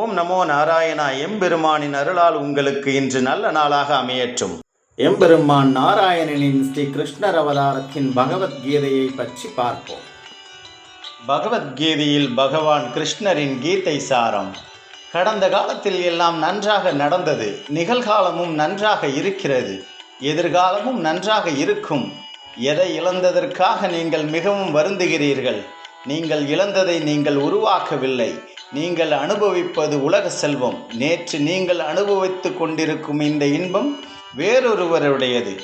ஓம் நமோ நாராயணா எம்பெருமானின் அருளால் உங்களுக்கு இன்று நல்ல நாளாக அமையற்றும் எம்பெருமான் நாராயணனின் ஸ்ரீ கிருஷ்ணர் அவதாரத்தின் பகவத்கீதையை பற்றி பார்ப்போம். பகவத்கீதையில் பகவான் கிருஷ்ணரின் கீதை சாரம். கடந்த காலத்தில் எல்லாம் நன்றாக நடந்தது. நிகழ்காலமும் நன்றாக இருக்கிறது. எதிர்காலமும் நன்றாக இருக்கும். எதை இழந்ததற்காக நீங்கள் மிகவும் வருந்துகிறீர்கள்? நீங்கள் இழந்ததை நீங்கள் உருவாக்கவில்லை. நீங்கள் அனுபவிப்பது உலக செல்வம். நேற்று நீங்கள் அனுபவித்து கொண்டிருக்கும் இந்த இன்பம் வேறொருவருடையது.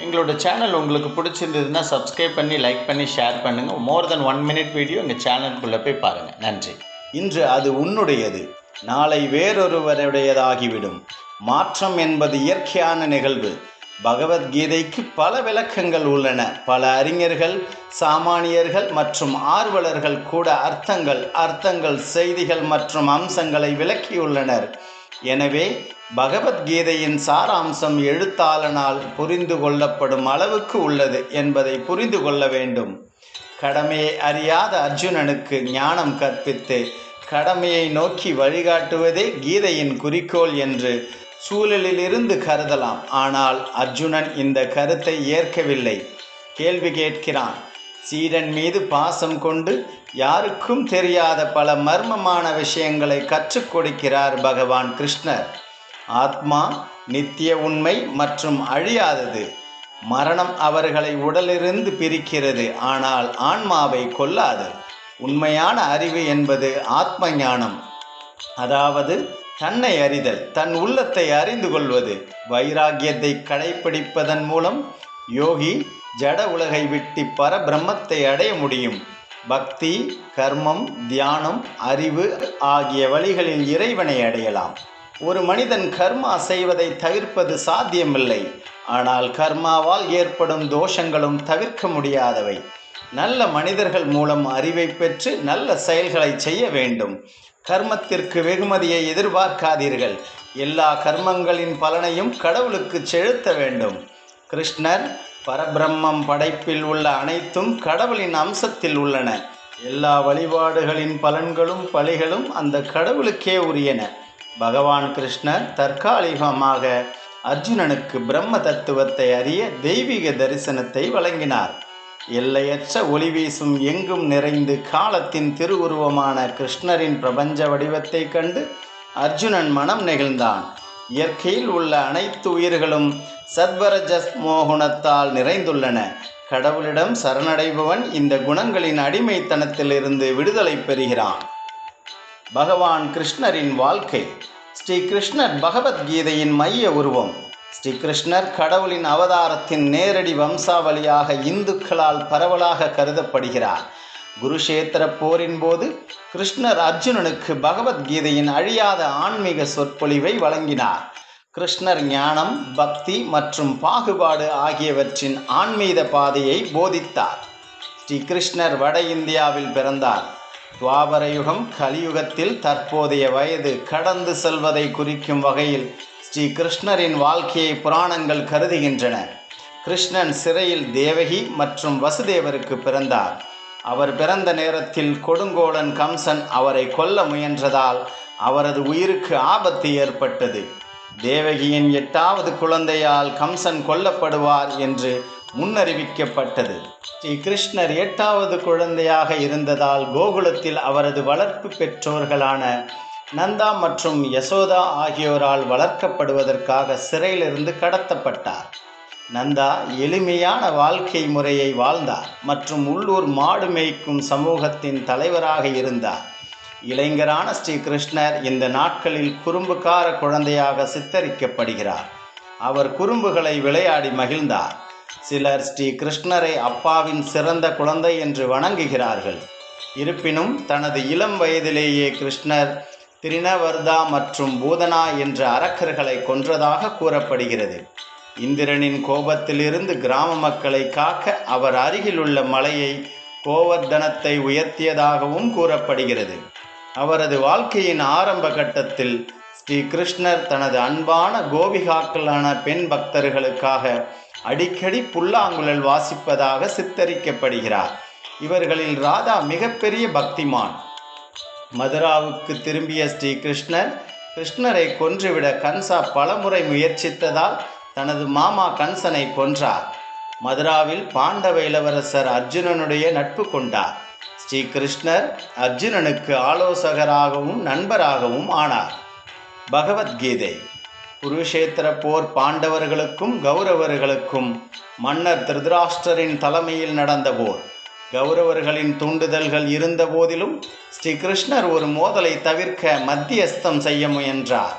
எங்களோட சேனல் உங்களுக்கு பிடிச்சிருந்ததுன்னா சப்ஸ்கிரைப் பண்ணி லைக் பண்ணி ஷேர் பண்ணுங்கள் more then one minute video எங்கள் சேனலுக்குள்ளே போய் பாருங்கள் நன்றி. இன்று அது உன்னுடையது. நாளை வேறொருவருடையதாகிவிடும். மாற்றம் என்பது இயற்கையான நிகழ்வு. பகவத்கீதைக்கு பல விளக்கங்கள் உள்ளன. பல அறிஞர்கள் சாமானியர்கள் மற்றும் ஆர்வலர்கள் கூட அர்த்தங்கள் அர்த்தங்கள் செய்திகள் மற்றும் அம்சங்களை விளக்கியுள்ளனர். எனவே பகவத்கீதையின் சாராம்சம் எழுத்தாளனால் புரிந்து கொள்ளப்படும் அளவுக்கு உள்ளது என்பதை புரிந்து கொள்ள வேண்டும். கடமையை அறியாத அர்ஜுனனுக்கு ஞானம் கற்பித்து கடமையை நோக்கி வழிகாட்டுவதே கீதையின் குறிக்கோள் என்று சூழலிலிருந்து கருதலாம். ஆனால் அர்ஜுனன் இந்த கருத்தை ஏற்கவில்லை. கேள்வி கேட்கிறான். சீடன் மீது பாசம் கொண்டு யாருக்கும் தெரியாத பல மர்மமான விஷயங்களை கற்றுக் கொடுக்கிறார் பகவான் கிருஷ்ணர். ஆத்மா நித்திய உண்மை மற்றும் அழியாதது. மரணம் அவர்களை உடலிருந்து பிரிக்கிறது. ஆனால் ஆன்மாவை கொல்லாது. உண்மையான அறிவு என்பது ஆத்ம ஞானம் அதாவது தன்னை அறிதல் தன் உள்ளத்தை அறிந்து கொள்வது. வைராகியத்தை கடைப்பிடிப்பதன் மூலம் யோகி ஜட உலகை விட்டு பரபிரம்மத்தை அடைய முடியும். பக்தி கர்மம் தியானம் அறிவு ஆகிய வழிகளில் இறைவனை அடையலாம். ஒரு மனிதன் கர்மா செய்வதை தவிர்ப்பது சாத்தியமில்லை. ஆனால் கர்மாவால் ஏற்படும் தோஷங்களும் தவிர்க்க முடியாதவை. நல்ல மனிதர்கள் மூலம் அறிவை பெற்று நல்ல செயல்களை செய்ய வேண்டும். கர்மத்திற்கு வெகுமதியை எதிர்பார்க்காதீர்கள். எல்லா கர்மங்களின் பலனையும் கடவுளுக்கு செலுத்த வேண்டும். கிருஷ்ணர் பரபிரம்மம் படைப்பில் உள்ள அனைத்தும் கடவுளின் அம்சத்தில் உள்ளன. எல்லா வழிபாடுகளின் பலன்களும் பலிகளும் அந்த கடவுளுக்கே உரியன. பகவான் கிருஷ்ணர் தற்காலிகமாக அர்ஜுனனுக்கு பிரம்ம தத்துவத்தை அறிய தெய்வீக தரிசனத்தை வழங்கினார். எல்லையற்ற ஒளி வீசும் எங்கும் நிறைந்து காலத்தின் திருவுருவமான கிருஷ்ணரின் பிரபஞ்ச வடிவத்தைக் கண்டு அர்ஜுனன் மனம் நெகிழ்ந்தான். இயற்கையில் உள்ள அனைத்து உயிர்களும் சத்வரஜஸ் மோகுணத்தால் நிறைந்துள்ளன. கடவுளிடம் சரணடைபவன் இந்த குணங்களின் அடிமைத்தனத்திலிருந்து விடுதலை பெறுகிறான். பகவான் கிருஷ்ணரின் வாழ்க்கை. ஸ்ரீ கிருஷ்ணர் பகவத்கீதையின் மைய உருவம். ஸ்ரீகிருஷ்ணர் கடவுளின் அவதாரத்தின் நேரடி வம்சாவளியாக இந்துக்களால் பரவலாக கருதப்படுகிறார். குருஷேத்திர போரின் போது கிருஷ்ணர் அர்ஜுனனுக்கு பகவத்கீதையின் அழியாத ஆன்மீக சொற்பொழிவை வழங்கினார். கிருஷ்ணர் ஞானம் பக்தி மற்றும் பாகுபாடு ஆகியவற்றின் ஆன்மீக பாதையை போதித்தார். ஸ்ரீ கிருஷ்ணர் வட இந்தியாவில் பிறந்தார். துவாபர யுகம் கலியுகத்தில் தற்போதைய வயது கடந்து செல்வதை குறிக்கும் வகையில் ஸ்ரீ கிருஷ்ணரின் வாழ்க்கையை புராணங்கள் கருதுகின்றன. கிருஷ்ணன் சிறையில் தேவகி மற்றும் வசுதேவருக்கு பிறந்தார். அவர் பிறந்த நேரத்தில் கொடுங்கோலன் கம்சன் அவரை கொல்ல முயன்றதால் அவரது உயிருக்கு ஆபத்து ஏற்பட்டது. தேவகியின் எட்டாவது குழந்தையால் கம்சன் கொல்லப்படுவார் என்று முன்னறிவிக்கப்பட்டது. ஸ்ரீ கிருஷ்ணர் எட்டாவது குழந்தையாக இருந்ததால் கோகுலத்தில் அவரது வளர்ப்பு பெற்றோர்களான நந்தா மற்றும் யசோதா ஆகியோரால் வளர்க்கப்படுவதற்காக சிறையிலிருந்து கடத்தப்பட்டார். நந்தா எளிமையான வாழ்க்கை முறையை வாழ்ந்தார் மற்றும் உள்ளூர் மாடு மேய்க்கும் சமூகத்தின் தலைவராக இருந்தார். இளைஞரான ஸ்ரீ கிருஷ்ணர் இந்த நாட்களில் குறும்புக்கார குழந்தையாக சித்தரிக்கப்படுகிறார். அவர் குறும்புகளை விளையாடி மகிழ்ந்தார். சிலர் ஸ்ரீ கிருஷ்ணரை அப்பாவின் சிறந்த குழந்தை என்று வணங்குகிறார்கள். இருப்பினும் தனது இளம் வயதிலேயே கிருஷ்ணர் திரினவர்தா மற்றும் பூதனா என்ற அரக்கர்களை கொன்றதாக கூறப்படுகிறது. இந்திரனின் கோபத்திலிருந்து கிராம மக்களை காக்க அவர் அருகிலுள்ள மலையை கோவர்தனத்தை உயர்த்தியதாகவும் கூறப்படுகிறது. அவரது வாழ்க்கையின் ஆரம்ப கட்டத்தில் ஸ்ரீ கிருஷ்ணர் தனது அன்பான கோபிகாக்களான பெண் பக்தர்களுக்காக அடிக்கடி புல்லாங்குழல் வாசிப்பதாக சித்தரிக்கப்படுகிறார். இவர்களில் ராதா மிகப்பெரிய பக்திமான். மதுராவுக்கு திரும்பிய ஸ்ரீ கிருஷ்ணர் கிருஷ்ணரை கொன்றுவிட கன்சா பலமுறை முயற்சித்ததால் தனது மாமா கன்சனை கொன்றார். மதுராவில் பாண்டவ இளவரசர் அர்ஜுனனுடைய நட்பு கொண்டார். ஸ்ரீ கிருஷ்ணர் அர்ஜுனனுக்கு ஆலோசகராகவும் நண்பராகவும் ஆனார். பகவத்கீதை. குருஷேத்திர போர் பாண்டவர்களுக்கும் கௌரவர்களுக்கும் மன்னர் திருதராஷ்டரின் தலைமையில் நடந்த போர். கௌரவர்களின் தூண்டுதல்கள் இருந்த போதிலும் ஸ்ரீ கிருஷ்ணர் ஒரு மோதலை தவிர்க்க மத்தியஸ்தம் செய்ய முயன்றார்.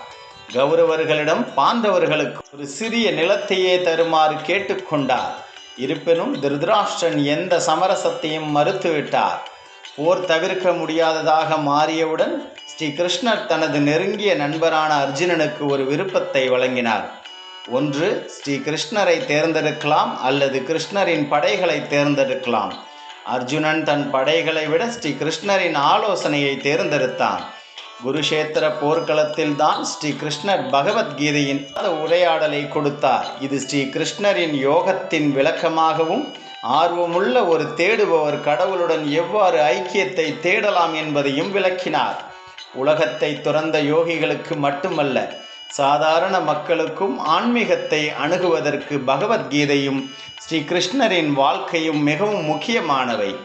கௌரவர்களிடம் பாண்டவர்களுக்கு ஒரு சிறிய நிலத்தையே தருமாறு கேட்டுக்கொண்டார். இருப்பினும் திருதராஷ்டிரன் எந்த சமரசத்தையும் மறுத்துவிட்டார். போர் தவிர்க்க முடியாததாக மாறியவுடன் ஸ்ரீ கிருஷ்ணர் தனது நெருங்கிய நண்பரான அர்ஜுனனுக்கு ஒரு விருப்பத்தை வழங்கினார். ஒன்று ஸ்ரீ கிருஷ்ணரை தேர்ந்தெடுக்கலாம் அல்லது கிருஷ்ணரின் படைகளை தேர்ந்தெடுக்கலாம். அர்ஜுனன் தன் படைகளை விட ஸ்ரீ கிருஷ்ணரின் ஆலோசனையை தேர்ந்தெடுத்தான். குருஷேத்திர போர்க்களத்தில் தான் ஸ்ரீ கிருஷ்ணர் பகவத்கீதையின் உரையாடலை கொடுத்தார். இது ஸ்ரீ கிருஷ்ணரின் யோகத்தின் விளக்கமாகவும் ஆர்வமுள்ள ஒரு தேடுபவர் கடவுளுடன் எவ்வாறு ஐக்கியத்தை தேடலாம் என்பதையும் விளக்கினார். உலகத்தை துறந்த யோகிகளுக்கு மட்டுமல்ல சாதாரண மக்களுக்கும் ஆன்மீகத்தை அணுகுவதற்கு பகவத்கீதையும் ஸ்ரீ கிருஷ்ணரின் வாழ்க்கையும் மிகவும் முக்கியமானவை.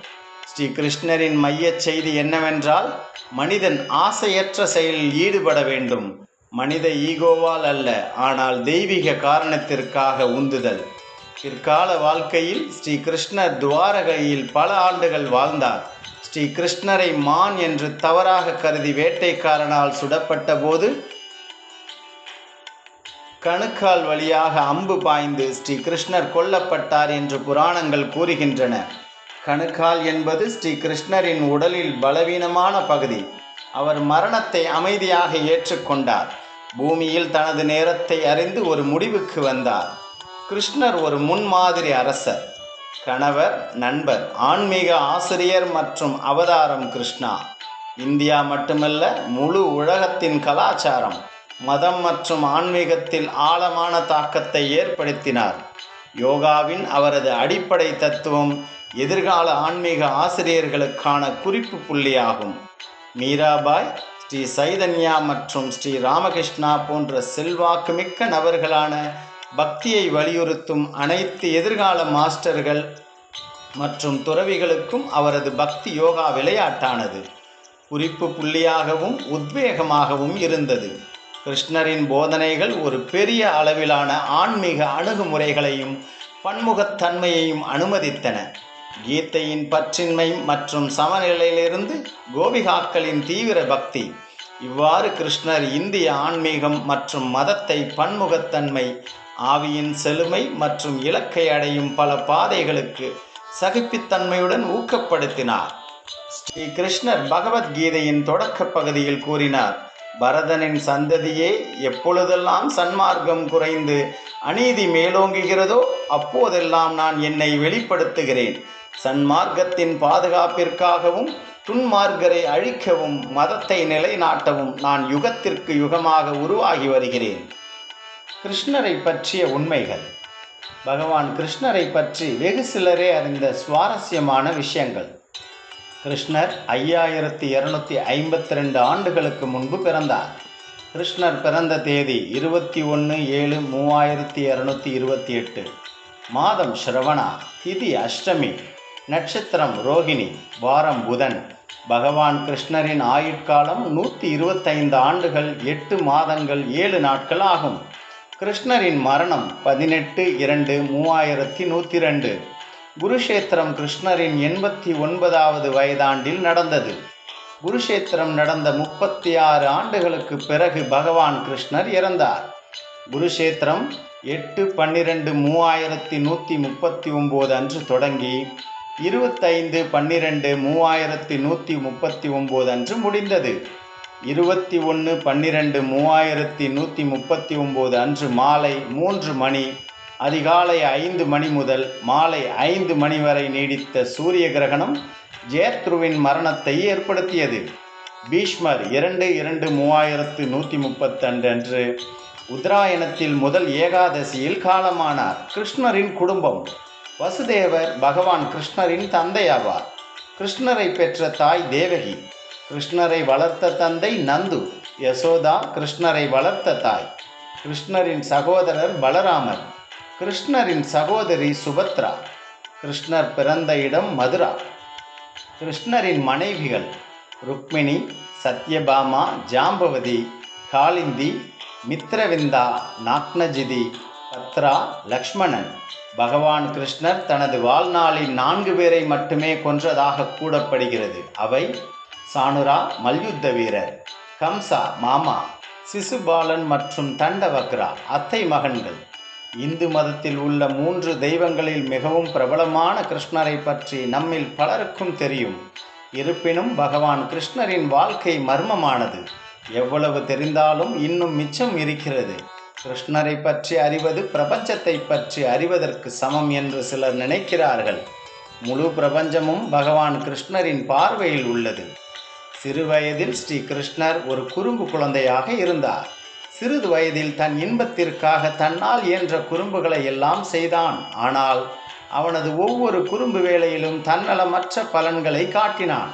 ஸ்ரீ கிருஷ்ணரின் மையச் செய்தி என்னவென்றால் மனிதன் ஆசையற்ற செயலில் ஈடுபட வேண்டும். மனித ஈகோவால் அல்ல ஆனால் தெய்வீக காரணத்திற்காக உந்துதல். பிற்கால வாழ்க்கையில் ஸ்ரீ கிருஷ்ணர் துவாரகையில் பல ஆண்டுகள் வாழ்ந்தார். ஸ்ரீ கிருஷ்ணரை மான் என்று தவறாக கருதி வேட்டைக்காரனால் சுடப்பட்ட போது கணுக்கால் வழியாக அம்பு பாய்ந்து ஸ்ரீ கிருஷ்ணர் கொல்லப்பட்டார் என்று புராணங்கள் கூறுகின்றன. கணுக்கால் என்பது ஸ்ரீ கிருஷ்ணரின் உடலில் பலவீனமான பகுதி. அவர் மரணத்தை அமைதியாக ஏற்றுக்கொண்டார். பூமியில் தனது நேரத்தை அறிந்து ஒரு முடிவுக்கு வந்தார். கிருஷ்ணர் ஒரு முன்மாதிரி அரசர். கணவர் நண்பர் ஆன்மீக ஆசிரியர் மற்றும் அவதாரம் கிருஷ்ணா. இந்தியா மட்டுமல்ல முழு உலகத்தின் கலாச்சாரம். மதம் மற்றும் ஆன்மீகத்தில் ஆழமான தாக்கத்தை ஏற்படுத்தினார். யோகாவின் அவரது அடிப்படை தத்துவம் எதிர்கால ஆன்மீக ஆசிரியர்களுக்கான குறிப்பு புள்ளியாகும். மீராபாய் ஸ்ரீ சைதன்யா மற்றும் ஸ்ரீ ராமகிருஷ்ணா போன்ற செல்வாக்குமிக்க நபர்களான பக்தியை வலியுறுத்தும் அனைத்து எதிர்கால மாஸ்டர்கள் மற்றும் துறவிகளுக்கும் அவரது பக்தி யோகா விளையாட்டானது. குறிப்பு புள்ளியாகவும் உத்வேகமாகவும் இருந்தது. கிருஷ்ணரின் போதனைகள் ஒரு பெரிய அளவிலான ஆன்மீக அணுகுமுறைகளையும் பன்முகத்தன்மையையும் அனுமதித்தன. கீதையின் பற்றின்மை மற்றும் சமநிலையிலிருந்து கோபிகாக்களின் தீவிர பக்தி. இவ்வாறு கிருஷ்ணர் இந்திய ஆன்மீகம் மற்றும் மதத்தை பன்முகத்தன்மை ஆவியின் செழுமை மற்றும் இலக்கை அடையும் பல பாதைகளுக்கு சகிப்புத்தன்மையுடன் ஊக்கப்படுத்தினார். ஸ்ரீ கிருஷ்ணர் பகவத்கீதையின் தொடக்க பகுதியில் கூறினார் பரதனின் சந்ததியே எப்பொழுதெல்லாம் சன்மார்க்கம் குறைந்து அநீதி மேலோங்குகிறதோ அப்போதெல்லாம் நான் என்னை வெளிப்படுத்துகிறேன். சன்மார்க்கத்தின் பாதுகாப்பிற்காகவும் துன்மார்க்கரை அழிக்கவும் மதத்தை நிலைநாட்டவும் நான் யுகத்திற்கு யுகமாக உருவாகி வருகிறேன். கிருஷ்ணரை பற்றிய உண்மைகள். பகவான் கிருஷ்ணரை பற்றி வெகு சிலரே அறிந்த சுவாரஸ்யமான விஷயங்கள். கிருஷ்ணர் ஐயாயிரத்தி இருநூத்தி ஐம்பத்தி ரெண்டு ஆண்டுகளுக்கு முன்பு பிறந்தார். கிருஷ்ணர் பிறந்த தேதி இருபத்தி ஒன்று ஏழு மூவாயிரத்தி இரநூத்தி இருபத்தி எட்டு. மாதம் ஸ்ரவணா திதி அஷ்டமி நட்சத்திரம் ரோகிணி வாரம் புதன். பகவான் கிருஷ்ணரின் ஆயுட்காலம் நூற்றி இருபத்தைந்து ஆண்டுகள் எட்டு மாதங்கள் ஏழு நாட்கள் ஆகும். கிருஷ்ணரின் மரணம் பதினெட்டு இரண்டு மூவாயிரத்தி நூற்றி ரெண்டு. குருஷேத்திரம் கிருஷ்ணரின் எண்பத்தி ஒன்பதாவது வயதாண்டில் நடந்தது. குருஷேத்திரம் நடந்த முப்பத்தி ஆறு ஆண்டுகளுக்கு பிறகு பகவான் கிருஷ்ணர் இறந்தார். குருஷேத்திரம் எட்டு பன்னிரெண்டு மூவாயிரத்தி நூற்றி முப்பத்தி ஒம்பது அன்று தொடங்கி இருபத்தைந்து பன்னிரெண்டு மூவாயிரத்தி நூற்றி முப்பத்தி ஒம்பது அன்று முடிந்தது. இருபத்தி ஒன்று பன்னிரெண்டு மூவாயிரத்தி நூற்றி முப்பத்தி ஒம்பது அன்று மாலை மூன்று மணி அதிகாலை ஐந்து மணி முதல் மாலை ஐந்து மணி வரை நீடித்த சூரிய கிரகணம் ஜேத்ருவின் மரணத்தை ஏற்படுத்தியது. பீஷ்மர் இரண்டு இரண்டு மூவாயிரத்து நூற்றி முப்பத்தண்டு அன்று உத்தராயணத்தில் முதல் ஏகாதசியில் காலமானார். கிருஷ்ணரின் குடும்பம். வசுதேவர் பகவான் கிருஷ்ணரின் தந்தையாவார். கிருஷ்ணரை பெற்ற தாய் தேவகி. கிருஷ்ணரை வளர்த்த தந்தை நந்து. யசோதா கிருஷ்ணரை வளர்த்த தாய். கிருஷ்ணரின் சகோதரர் பலராமர். கிருஷ்ணரின் சகோதரி சுபத்ரா கிருஷ்ணர் பிறந்த இடம் மதுரா. கிருஷ்ணரின் மனைவிகள் ருக்மிணி சத்யபாமா ஜாம்பவதி காளிந்தி மித்ரவிந்தா நாக்னஜிதி பத்ரா லக்ஷ்மணன். பகவான் கிருஷ்ணர் தனது வாழ்நாளில் நான்கு பேரை மட்டுமே கொன்றதாக கூறப்படுகிறது. அவை சானுரா மல்யுத்த வீரர் கம்சா மாமா சிசுபாலன் மற்றும் தண்டவக்ரா அத்தை மகன்கள். இந்து மதத்தில் உள்ள மூன்று தெய்வங்களில் மிகவும் பிரபலமான கிருஷ்ணரை பற்றி நம்மில் பலருக்கும் தெரியும். இருப்பினும் பகவான் கிருஷ்ணரின் வாழ்க்கை மர்மமானது. எவ்வளவு தெரிந்தாலும் இன்னும் மிச்சம் இருக்கிறது. கிருஷ்ணரை பற்றி அறிவது பிரபஞ்சத்தை பற்றி அறிவதற்கு சமம் என்று சிலர் நினைக்கிறார்கள். முழு பிரபஞ்சமும் பகவான் கிருஷ்ணரின் பார்வையில் உள்ளது. சிறு வயதில் ஸ்ரீ கிருஷ்ணர் ஒரு குறும்பு குழந்தையாக இருந்தார். சிறிது வயதில் தன் இன்பத்திற்காக தன்னால் இயன்ற குறும்புகளை எல்லாம் செய்தான். ஆனால் அவனது ஒவ்வொரு குறும்பு வேளையிலும் தன்னலமற்ற பலன்களை காட்டினான்.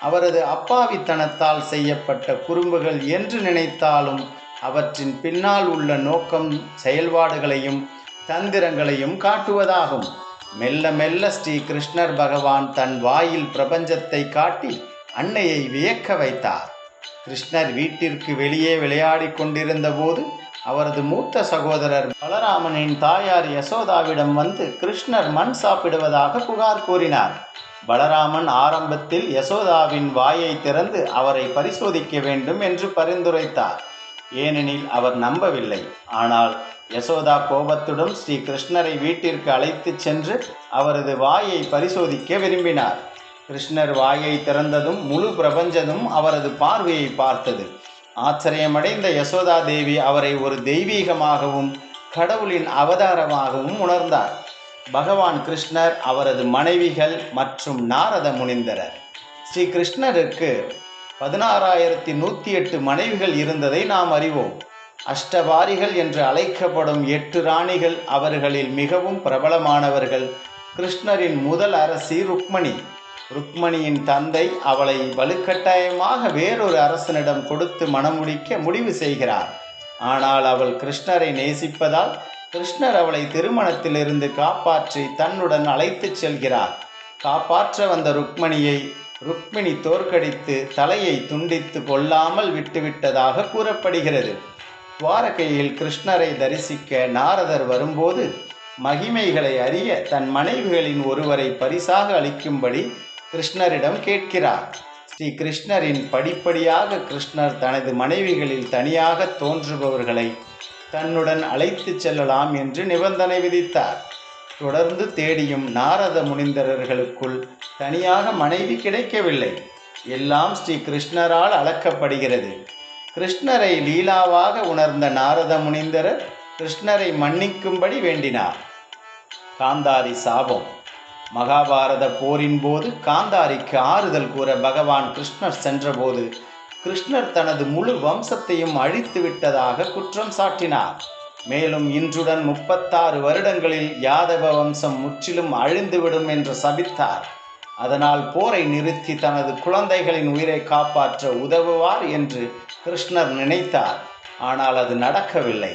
அவரது அப்பாவித்தனத்தால் செய்யப்பட்ட குறும்புகள் என்று நினைத்தாலும் அவற்றின் பின்னால் உள்ள நோக்கம் செயல்பாடுகளையும் தந்திரங்களையும் காட்டுவதாகும். மெல்ல மெல்ல ஸ்ரீ கிருஷ்ணர் பகவான் தன் வாயில் பிரபஞ்சத்தை காட்டி அன்னையை வியக்க வைத்தார். கிருஷ்ணர் வீட்டிற்கு வெளியே விளையாடி கொண்டிருந்த போது அவரது மூத்த சகோதரர் பலராமனின் தாயார் யசோதாவிடம் வந்து கிருஷ்ணர் மண் சாப்பிடுவதாக புகார் கூறினார். பலராமன் ஆரம்பத்தில் யசோதாவின் வாயை திறந்து அவரை பரிசோதிக்க வேண்டும் என்று பரிந்துரைத்தார். ஏனெனில் அவர் நம்பவில்லை. ஆனால் யசோதா கோபத்துடன் ஸ்ரீ கிருஷ்ணரை வீட்டிற்கு அழைத்துச் சென்று அவரது வாயை பரிசோதிக்க விரும்பினார். கிருஷ்ணர் வாயை திறந்ததும் முழு பிரபஞ்சமும் அவரது பார்வையை பார்த்தது. ஆச்சரியமடைந்த யசோதா தேவி அவரை ஒரு தெய்வீகமாகவும் கடவுளின் அவதாரமாகவும் உணர்ந்தார். பகவான் கிருஷ்ணர் அவரது மனைவிகள் மற்றும் நாரத முனிந்தரர். ஸ்ரீ கிருஷ்ணருக்கு பதினாறாயிரத்தி நூற்றி எட்டு மனைவிகள் இருந்ததை நாம் அறிவோம். அஷ்டபாரிகள் என்று அழைக்கப்படும் எட்டு ராணிகள் அவர்களில் மிகவும் பிரபலமானவர்கள் கிருஷ்ணரின் முதல் அரசி ருக்மணி. ருக்மணியின் தந்தை அவளை வலுக்கட்டாயமாக வேறொரு அரசனிடம் கொடுத்து மணமுடிக்க முடிவு செய்கிறார். ஆனால் அவள் கிருஷ்ணரை நேசிப்பதால் கிருஷ்ணர் அவளை திருமணத்திலிருந்து காப்பாற்றி தன்னுடன் அழைத்துச் செல்கிறார். காப்பாற்ற வந்த ருக்மணியை ருக்மிணி தோற்கடித்து தலையை துண்டித்து கொள்ளாமல் விட்டுவிட்டதாக கூறப்படுகிறது. துவாரகையில் கிருஷ்ணரை தரிசிக்க நாரதர் வரும்போது மகிமைகளை அறிய தன் மனைவிகளின் ஒருவரை பரிசாக அளிக்கும்படி கிருஷ்ணரிடம் கேட்கிறார். ஸ்ரீ கிருஷ்ணரின் படிப்படியாக கிருஷ்ணர் தனது மனைவிகளில் தனியாக தோன்றுபவர்களை தன்னுடன் அழைத்துச் செல்லலாம் என்று நிபந்தனை விதித்தார். தொடர்ந்து தேடியும் நாரத முனிந்தரர்களுக்குள் தனியாக மனைவி கிடைக்கவில்லை. எல்லாம் ஸ்ரீ கிருஷ்ணரால் அளக்கப்படுகிறது. கிருஷ்ணரை லீலாவாக உணர்ந்த நாரத முனிந்தரர் கிருஷ்ணரை மன்னிக்கும்படி வேண்டினார். காந்தாரி சாபம். மகாபாரத போரின் போது காந்தாரிக்கு ஆறுதல் கூற பகவான் கிருஷ்ணர் சென்றபோது கிருஷ்ணர் தனது முழு வம்சத்தையும் அழித்து விட்டதாக குற்றம் சாட்டினார். மேலும் இன்றுடன் முப்பத்தாறு வருடங்களில் யாதவ வம்சம் முற்றிலும் அழிந்துவிடும் என்று சபித்தார். அதனால் போரை நிறுத்தி தனது குழந்தைகளின் உயிரை காப்பாற்ற உதவுவார் என்று கிருஷ்ணர் நினைத்தார். ஆனால் அது நடக்கவில்லை.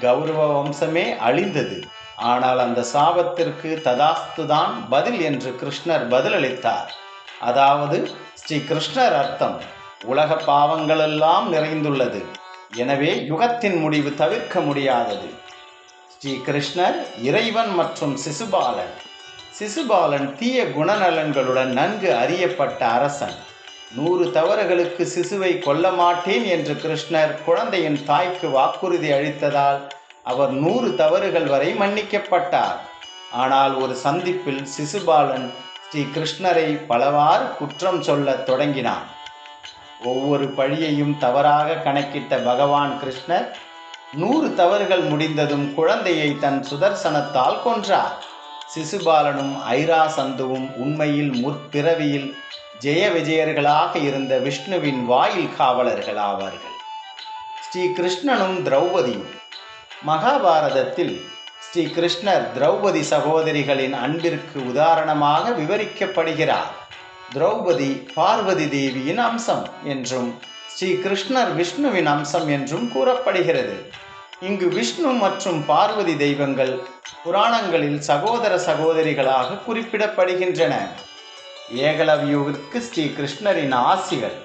கௌரவ வம்சமே அழிந்தது. ஆனால் அந்த சாபத்திற்கு ததாஸ்துதான் பதில் என்று கிருஷ்ணர் பதிலளித்தார். அதாவது ஸ்ரீ கிருஷ்ணர் அர்த்தம் உலக பாவங்களெல்லாம் நிறைந்துள்ளது. எனவே யுகத்தின் முடிவு தவிர்க்க முடியாதது. ஸ்ரீ கிருஷ்ணர் இறைவன் மற்றும் சிசுபாலன். சிசுபாலன் தீய குணநலன்களுடன் நன்கு அறியப்பட்ட அரசன். நூறு தவறுகளுக்கு சிசுவை கொல்ல மாட்டேன் என்று கிருஷ்ணர் குழந்தையின் தாய்க்கு வாக்குறுதி அளித்ததால் அவர் நூறு தவறுகள் வரை மன்னிக்கப்பட்டார். ஆனால் ஒரு சந்திப்பில் சிசுபாலன் ஸ்ரீ கிருஷ்ணரை பலவாறு குற்றம் சொல்லத் தொடங்கினான். ஒவ்வொரு பழியையும் தவறாக கணக்கிட்ட பகவான் கிருஷ்ணர் நூறு தவறுகள் முடிந்ததும் குழந்தையை தன் சுதர்சனத்தால் கொன்றார். சிசுபாலனும் ஐரா சந்துவும் உண்மையில் முற்பிறவியில் ஜெய விஜயர்களாக இருந்த விஷ்ணுவின் வாயில் காவலர்கள் ஆவார்கள் ஸ்ரீ கிருஷ்ணனும் திரௌபதியும் மகாபாரதத்தில் ஸ்ரீ கிருஷ்ணர் திரௌபதி சகோதரிகளின் அன்பிற்கு உதாரணமாக விவரிக்கப்படுகிறார். திரௌபதி பார்வதி தேவியின் அம்சம் என்றும் ஸ்ரீ கிருஷ்ணர் விஷ்ணுவின் அம்சம் என்றும் கூறப்படுகிறது. இங்கு விஷ்ணு மற்றும் பார்வதி தெய்வங்கள் புராணங்களில் சகோதர சகோதரிகளாக குறிப்பிடப்படுகின்றன. ஏகலவ்யுவிற்கு ஸ்ரீ கிருஷ்ணரின் ஆசிகள்.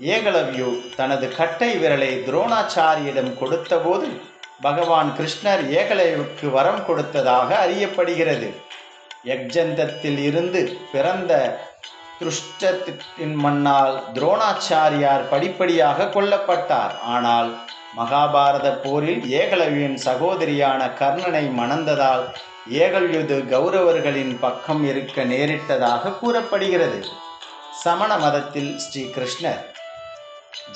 ஏகலவ்யு தனது கட்டை விரலை துரோணாச்சாரியிடம் கொடுத்தபோது பகவான் கிருஷ்ணர் ஏகலைவுக்கு வரம் கொடுத்ததாக அறியப்படுகிறது. யக்ஜந்தத்தில் இருந்து பிறந்த துருஷ்டத்தின் மன்னால் துரோணாச்சாரியார் படிப்படியாக கொல்லப்பட்டார். ஆனால் மகாபாரத போரில் ஏகலவியின் சகோதரியான கர்ணனை மணந்ததால் ஏகல்யுது கௌரவர்களின் பக்கம் இருக்க நேரிட்டதாக கூறப்படுகிறது. சமண மதத்தில் ஸ்ரீ கிருஷ்ணர்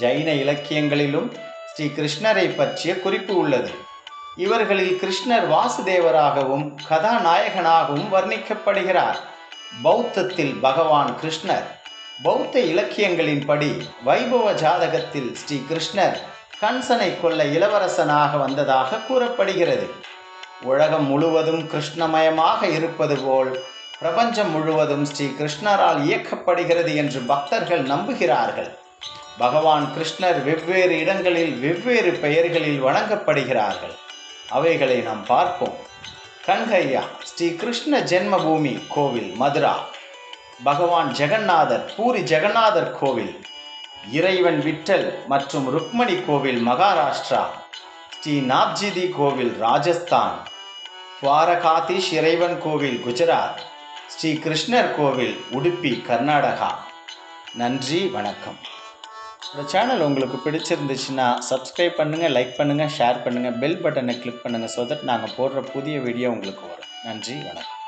ஜைன இலக்கியங்களிலும் ஸ்ரீ கிருஷ்ணரை பற்றிய குறிப்பு உள்ளது. இவர்களில் கிருஷ்ணர் வாசுதேவராகவும் கதாநாயகனாகவும் வர்ணிக்கப்படுகிறார். பௌத்தத்தில் பகவான் கிருஷ்ணர். பௌத்த இலக்கியங்களின்படி வைபவ ஜாதகத்தில் ஸ்ரீ கிருஷ்ணர் கம்சனை கொல்ல இளவரசனாக வந்ததாக கூறப்படுகிறது. உலகம் முழுவதும் கிருஷ்ணமயமாக இருப்பது போல் பிரபஞ்சம் முழுவதும் ஸ்ரீ கிருஷ்ணரால் இயக்கப்படுகிறது என்று பக்தர்கள் நம்புகிறார்கள். பகவான் கிருஷ்ணர் வெவ்வேறு இடங்களில் வெவ்வேறு பெயர்களில் வணங்கப்படுகிறார்கள். அவைகளை நாம் பார்ப்போம். கண்கையா ஸ்ரீ கிருஷ்ண ஜென்மபூமி கோவில் மதுரா. பகவான் ஜெகநாதர் பூரி ஜெகநாதர் கோவில். இறைவன் விட்டல் மற்றும் ருக்மணி கோவில் மகாராஷ்டிரா. ஸ்ரீ நாப்ஜிதி கோவில் ராஜஸ்தான். துவாரகாதீஷ் இறைவன் கோவில் குஜராத். ஸ்ரீ கிருஷ்ணர் கோவில் உடுப்பி கர்நாடகா. நன்றி வணக்கம். இந்த சேனல் உங்களுக்கு பிடிச்சிருந்துச்சுன்னா சப்ஸ்கிரைப் பண்ணுங்கள் லைக் பண்ணுங்கள் ஷேர் பண்ணுங்கள் பெல் பட்டனை கிளிக் பண்ணுங்கள் ஸோ தட் நாங்கள் போடுற புதிய வீடியோ உங்களுக்கு வரும். நன்றி வணக்கம்.